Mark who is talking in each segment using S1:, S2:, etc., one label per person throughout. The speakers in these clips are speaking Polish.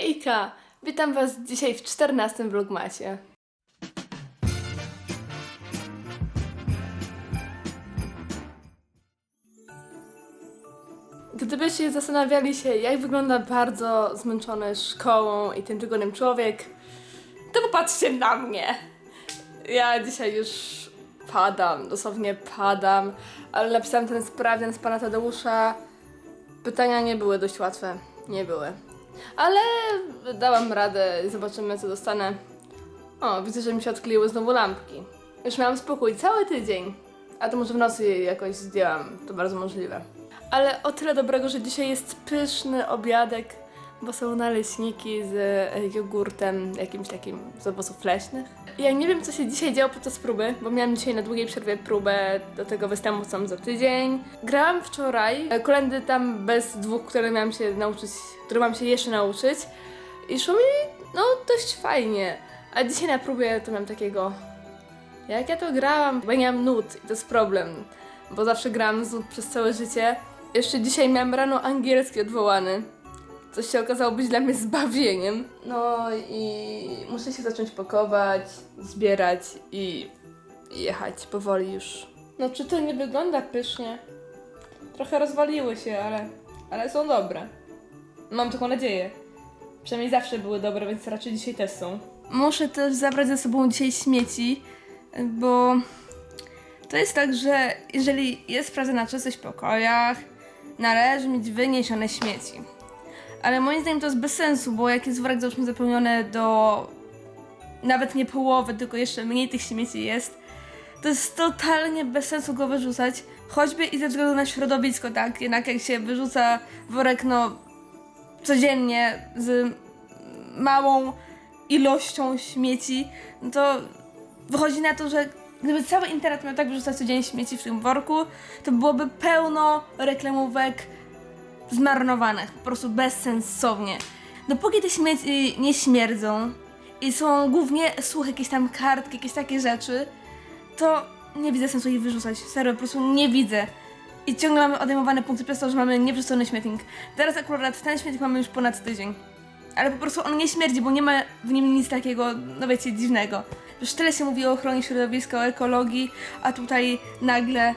S1: Hejka! Witam Was dzisiaj w 14 vlogmacie. Gdybyście zastanawiali się, jak wygląda bardzo zmęczony szkołą i tym tygodniem człowiek, to popatrzcie na mnie! Ja dzisiaj już padam, dosłownie padam, ale napisałam ten sprawdzian z pana Tadeusza. Pytania nie były dość łatwe, nie były. Ale dałam radę i zobaczymy co dostanę. O, widzę, że mi się odkleiły znowu lampki. Już miałam spokój cały tydzień. A to może w nocy je jakoś zdjęłam, to bardzo możliwe. Ale o tyle dobrego, że dzisiaj jest pyszny obiadek, bo są naleśniki z e, jogurtem jakimś takim z owoców leśnych. Ja nie wiem, co się dzisiaj działo podczas próby, bo miałam dzisiaj na długiej przerwie próbę do tego występu, co za tydzień. Grałam wczoraj, e, kolendy tam bez dwóch, które miałam się nauczyć, które mam się jeszcze nauczyć. I szło mi, no, dość fajnie. A dzisiaj na próbie to miałam takiego... Jak ja to grałam? Bo nie mam nut i to jest problem, bo zawsze grałam z nut przez całe życie. Jeszcze dzisiaj miałam rano angielski odwołany co się okazało być dla mnie zbawieniem. No i muszę się zacząć pakować, zbierać i jechać powoli już. No czy to nie wygląda pysznie? Trochę rozwaliły się, ale, ale są dobre. Mam taką nadzieję. Przynajmniej zawsze były dobre, więc raczej dzisiaj też są. Muszę też zabrać ze sobą dzisiaj śmieci, bo to jest tak, że jeżeli jest praca na czystych pokojach, należy mieć wyniesione śmieci. Ale moim zdaniem to jest bez sensu, bo jak jest worek załóżmy zapełniony do nawet nie połowy, tylko jeszcze mniej tych śmieci jest, to jest totalnie bez sensu go wyrzucać. Choćby i ze względu na środowisko, tak? Jednak jak się wyrzuca worek, no codziennie z małą ilością śmieci, no to wychodzi na to, że gdyby cały internet miał tak wyrzucać codziennie śmieci w tym worku, to byłoby pełno reklamówek zmarnowanych, po prostu bezsensownie. Dopóki te śmieci nie śmierdzą i są głównie suche, jakieś tam kartki, jakieś takie rzeczy, to nie widzę sensu ich wyrzucać. Serio, po prostu nie widzę. I ciągle mamy odejmowane punkty przez to, że mamy niewrzucony śmietnik. Teraz akurat ten śmietnik mamy już ponad tydzień. Ale po prostu on nie śmierdzi, bo nie ma w nim nic takiego, no wiecie, dziwnego. Już tyle się mówi o ochronie środowiska, o ekologii, a tutaj nagle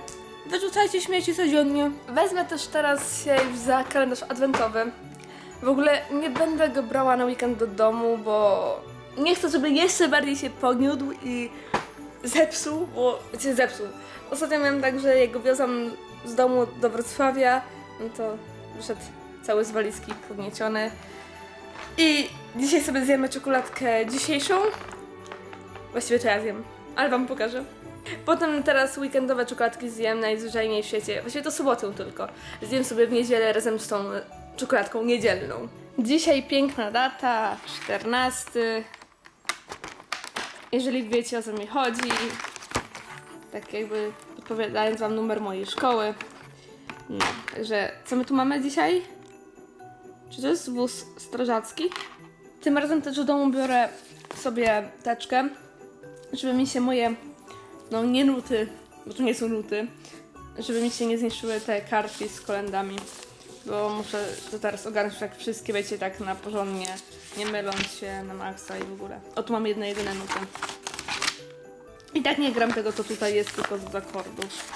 S1: Wyrzucajcie śmieci codziennie. Wezmę też teraz się już za kalendarz adwentowy. W ogóle nie będę go brała na weekend do domu, bo nie chcę, żeby jeszcze bardziej się pogniódł i zepsuł, bo się zepsuł. Ostatnio miałem tak, że jak go wiozłam z domu do Wrocławia, no to wyszedł cały z walizki pognieciony. I dzisiaj sobie zjemy czekoladkę dzisiejszą. Właściwie to ja zjem, ale wam pokażę. Potem teraz weekendowe czekoladki zjem najzwyczajniej w świecie. Właściwie to sobotę tylko. Zjem sobie w niedzielę razem z tą czekoladką niedzielną. Dzisiaj piękna data, 14. Jeżeli wiecie o co mi chodzi, tak jakby odpowiadając wam numer mojej szkoły. No, także co my tu mamy dzisiaj? Czy to jest wóz strażacki? Tym razem też do domu biorę sobie teczkę, żeby mi się moje no nie nuty, bo to nie są nuty, żeby mi się nie zniszczyły te kartki z kolendami, bo muszę to teraz ogarnąć tak wszystkie, wiecie, tak na porządnie, nie myląc się na maksa i w ogóle. O, tu mam jedne, jedyne nuty. I tak nie gram tego, co tutaj jest, tylko z akordów.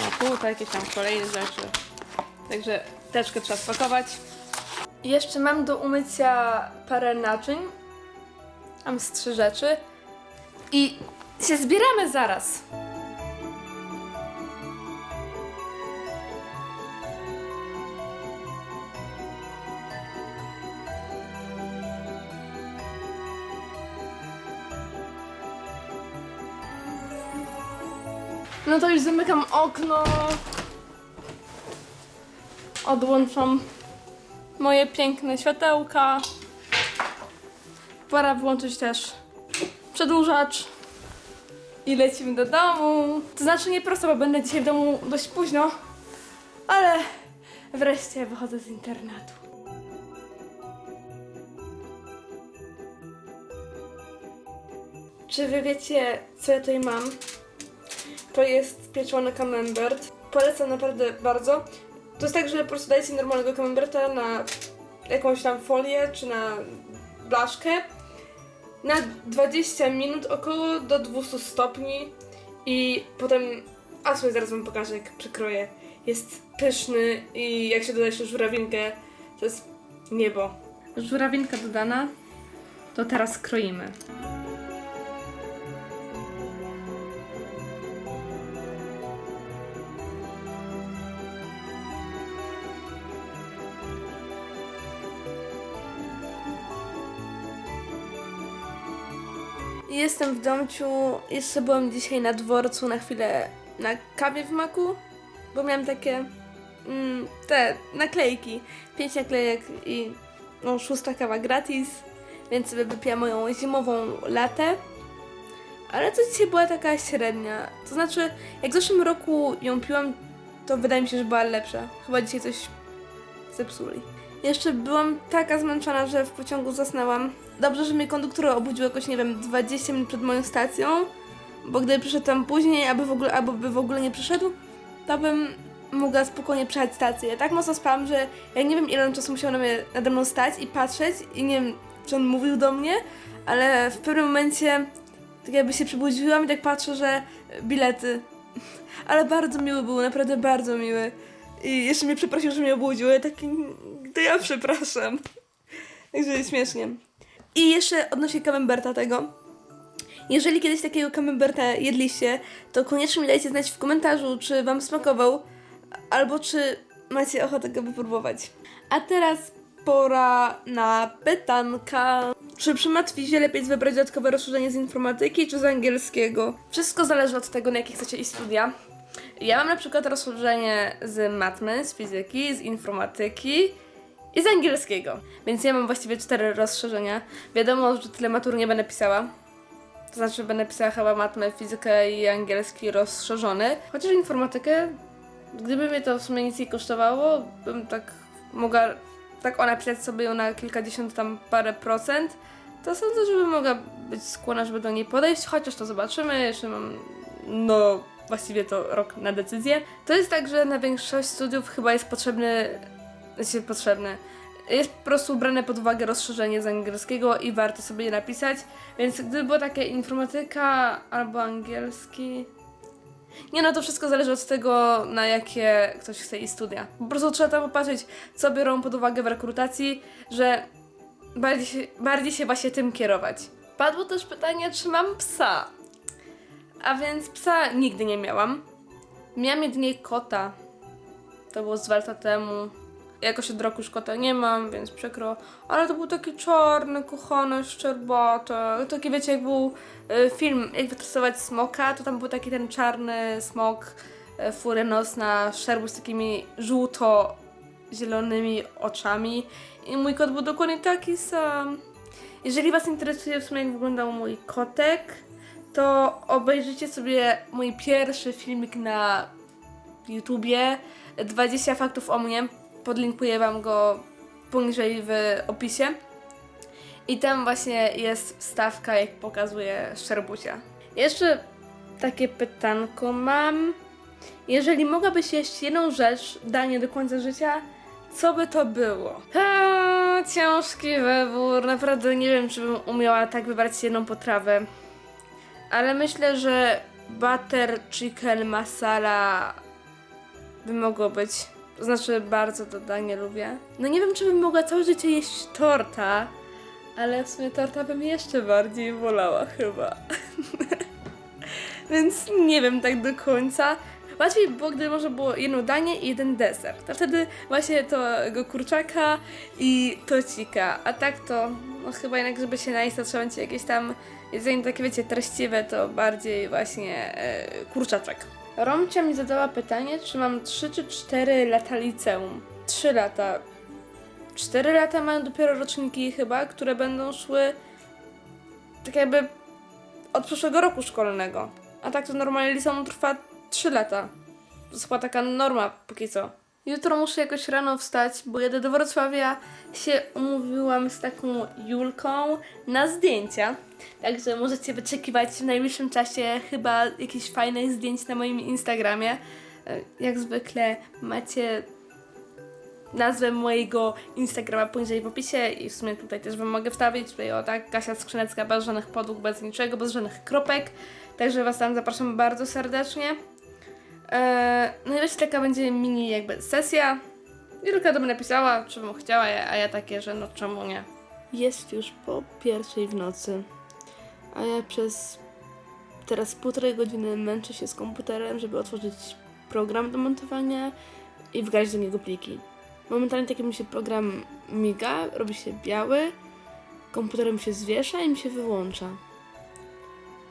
S1: No tutaj jakieś tam kolejne rzeczy. Także teczkę trzeba spakować. Jeszcze mam do umycia parę naczyń. Mam z trzy rzeczy. I się zbieramy zaraz. No to już zamykam okno. Odłączam moje piękne światełka. Pora włączyć też przedłużacz i lecimy do domu. To znaczy nie prosto, bo będę dzisiaj w domu dość późno, ale wreszcie wychodzę z internatu. Czy wy wiecie, co ja tutaj mam? To jest pieczony camembert. Polecam naprawdę bardzo. To jest tak, że po prostu dajecie normalnego camemberta na jakąś tam folię czy na blaszkę na 20 minut około do 200 stopni i potem, a sobie zaraz wam pokażę jak przykroję. Jest pyszny i jak się doda jeszcze żurawinkę, to jest niebo. Żurawinka dodana, to teraz kroimy. Jestem w domciu. Jeszcze byłam dzisiaj na dworcu na chwilę na kawie w maku, bo miałam takie mm, te naklejki. Pięć naklejek i no, szósta kawa gratis, więc sobie wypiłam moją zimową latę. Ale to dzisiaj była taka średnia. To znaczy, jak w zeszłym roku ją piłam, to wydaje mi się, że była lepsza. Chyba dzisiaj coś zepsuli. Jeszcze byłam taka zmęczona, że w pociągu zasnęłam. Dobrze, że mnie konduktor obudził jakoś, nie wiem, 20 minut przed moją stacją, bo gdyby przyszedł tam później, albo w ogóle, albo by w ogóle nie przyszedł, to bym mogła spokojnie przejechać stację. Ja tak mocno spałam, że ja nie wiem ile on czasu musiał na mnie, nade mną stać i patrzeć i nie wiem, czy on mówił do mnie, ale w pewnym momencie tak jakby się przebudziłam i tak patrzę, że bilety. Ale bardzo miły był, naprawdę bardzo miły. I jeszcze mnie przeprosił, że mnie obudził. Ja taki, to ja przepraszam. Także śmiesznie. I jeszcze odnośnie camemberta tego. Jeżeli kiedyś takiego camemberta jedliście, to koniecznie mi dajcie znać w komentarzu, czy wam smakował, albo czy macie ochotę go wypróbować. A teraz pora na pytanka. Czy przy matwizie lepiej wybrać dodatkowe rozszerzenie z informatyki, czy z angielskiego? Wszystko zależy od tego, na jakie chcecie iść studia. Ja mam na przykład rozszerzenie z matmy, z fizyki, z informatyki i z angielskiego. Więc ja mam właściwie cztery rozszerzenia. Wiadomo, że tyle matur nie będę pisała. To znaczy będę pisała chyba matmę, fizykę i angielski rozszerzony. Chociaż informatykę, gdyby mnie to w sumie nic nie kosztowało, bym tak mogła tak ona pisać sobie ją na kilkadziesiąt tam parę procent, to sądzę, że bym mogła być skłonna, żeby do niej podejść, chociaż to zobaczymy, jeszcze mam no właściwie to rok na decyzję. To jest tak, że na większość studiów chyba jest potrzebny, znaczy potrzebny, jest po prostu brane pod uwagę rozszerzenie z angielskiego i warto sobie je napisać, więc gdyby było takie informatyka albo angielski... Nie no, to wszystko zależy od tego, na jakie ktoś chce iść studia. Po prostu trzeba tam popatrzeć, co biorą pod uwagę w rekrutacji, że bardziej bardziej się właśnie tym kierować. Padło też pytanie, czy mam psa. A więc psa nigdy nie miałam. Miałam jedynie kota. To było z dwa lata temu. Jakoś od roku już kota nie mam, więc przykro. Ale to był taki czarny, kochany, szczerbaty. Taki wiecie, jak był y, film, jak wytresować smoka, to tam był taki ten czarny smok, y, furynos na szerbu z takimi żółto-zielonymi oczami. I mój kot był dokładnie taki sam. Jeżeli Was interesuje w sumie jak wyglądał mój kotek, to obejrzyjcie sobie mój pierwszy filmik na YouTubie 20 faktów o mnie. Podlinkuję Wam go poniżej w opisie. I tam właśnie jest wstawka, jak pokazuje Szczerbusia. Jeszcze takie pytanko mam. Jeżeli mogłabyś jeść jedną rzecz, danie do końca życia, co by to było? A, ciężki wybór. Naprawdę nie wiem, czy bym umiała tak wybrać jedną potrawę. Ale myślę, że butter chicken masala by mogło być. To znaczy, bardzo to danie lubię. No nie wiem, czy bym mogła całe życie jeść torta, ale w sumie torta bym jeszcze bardziej wolała chyba. Więc nie wiem tak do końca. Łatwiej by było, gdyby może było jedno danie i jeden deser. To wtedy właśnie tego kurczaka i tocika. A tak to, no chyba jednak, żeby się najeść, to trzeba jakieś tam jedzenie takie, wiecie, treściwe, to bardziej właśnie e, kurczaczek. Romcia mi zadała pytanie, czy mam 3 czy 4 lata liceum. 3 lata. 4 lata mają dopiero roczniki chyba, które będą szły tak jakby od przyszłego roku szkolnego. A tak to normalnie liceum trwa 3 lata. To jest chyba taka norma póki co. Jutro muszę jakoś rano wstać, bo jadę do Wrocławia. Się umówiłam z taką Julką na zdjęcia. Także możecie wyczekiwać w najbliższym czasie chyba jakichś fajnych zdjęć na moim Instagramie. E, Jak zwykle macie nazwę mojego Instagrama poniżej w opisie i w sumie tutaj też wam mogę wstawić. Tutaj o tak, Kasia Skrzynecka bez żadnych podłóg, bez niczego, bez żadnych kropek. Także was tam zapraszam bardzo serdecznie. Eee, no i właśnie taka będzie mini jakby sesja. Julka do mnie napisała, bym chciała, a ja takie, że no czemu nie. Jest już po pierwszej w nocy, a ja przez teraz półtorej godziny męczę się z komputerem, żeby otworzyć program do montowania i wgrać do niego pliki. Momentalnie tak jak mi się program miga, robi się biały, komputerem się zwiesza i mi się wyłącza.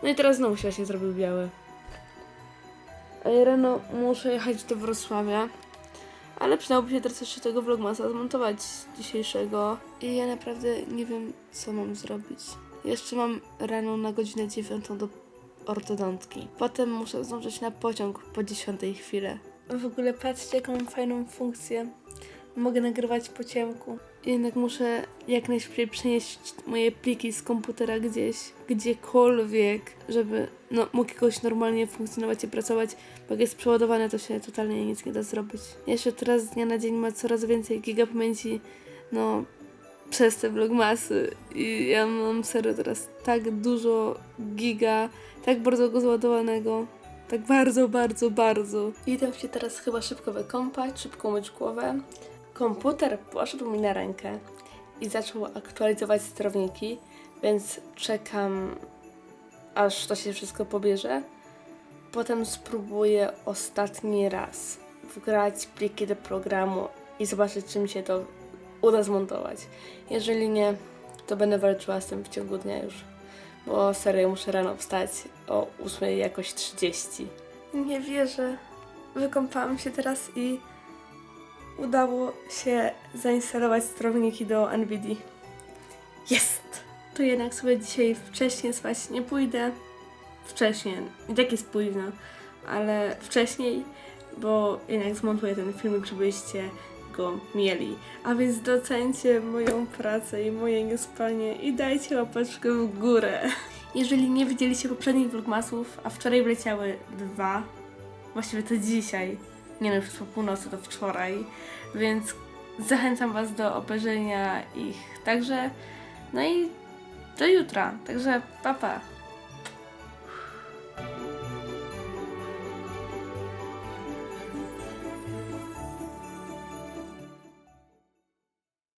S1: No i teraz znowu się właśnie zrobił biały. Rano muszę jechać do Wrocławia, ale przydałoby się teraz jeszcze tego vlogmasa zmontować dzisiejszego i ja naprawdę nie wiem, co mam zrobić. Jeszcze mam rano na godzinę dziewiątą do ortodontki. Potem muszę zdążyć na pociąg po 10 chwilę. W ogóle patrzcie, jaką mam fajną funkcję. Mogę nagrywać po ciemku. Jednak muszę jak najszybciej przenieść moje pliki z komputera gdzieś, gdziekolwiek, żeby no, mógł jakoś normalnie funkcjonować i pracować, bo jak jest przeładowane, to się totalnie nic nie da zrobić. Jeszcze teraz z dnia na dzień ma coraz więcej giga pamięci, no, przez te vlogmasy i ja mam serio teraz tak dużo giga, tak bardzo go zładowanego. Tak bardzo, bardzo, bardzo. Idę się teraz chyba szybko wykąpać, szybko myć głowę. Komputer poszedł mi na rękę i zaczął aktualizować sterowniki, więc czekam, aż to się wszystko pobierze. Potem spróbuję ostatni raz wgrać pliki do programu i zobaczyć, czy mi się to uda zmontować. Jeżeli nie, to będę walczyła z tym w ciągu dnia już, bo serio muszę rano wstać o 8 jakoś 30. Nie wierzę. Wykąpałam się teraz i udało się zainstalować sterowniki do NVIDII. Jest! To jednak sobie dzisiaj wcześniej spać nie pójdę. Wcześniej, i tak jest późno, ale wcześniej, bo jednak zmontuję ten filmik, żebyście go mieli. A więc docencie moją pracę i moje niespanie i dajcie łapeczkę w górę. Jeżeli nie widzieliście poprzednich vlogmasów, a wczoraj wleciały dwa, właściwie to dzisiaj, nie no już po północy, to wczoraj, więc zachęcam Was do obejrzenia ich także. No i do jutra, także papa. Pa.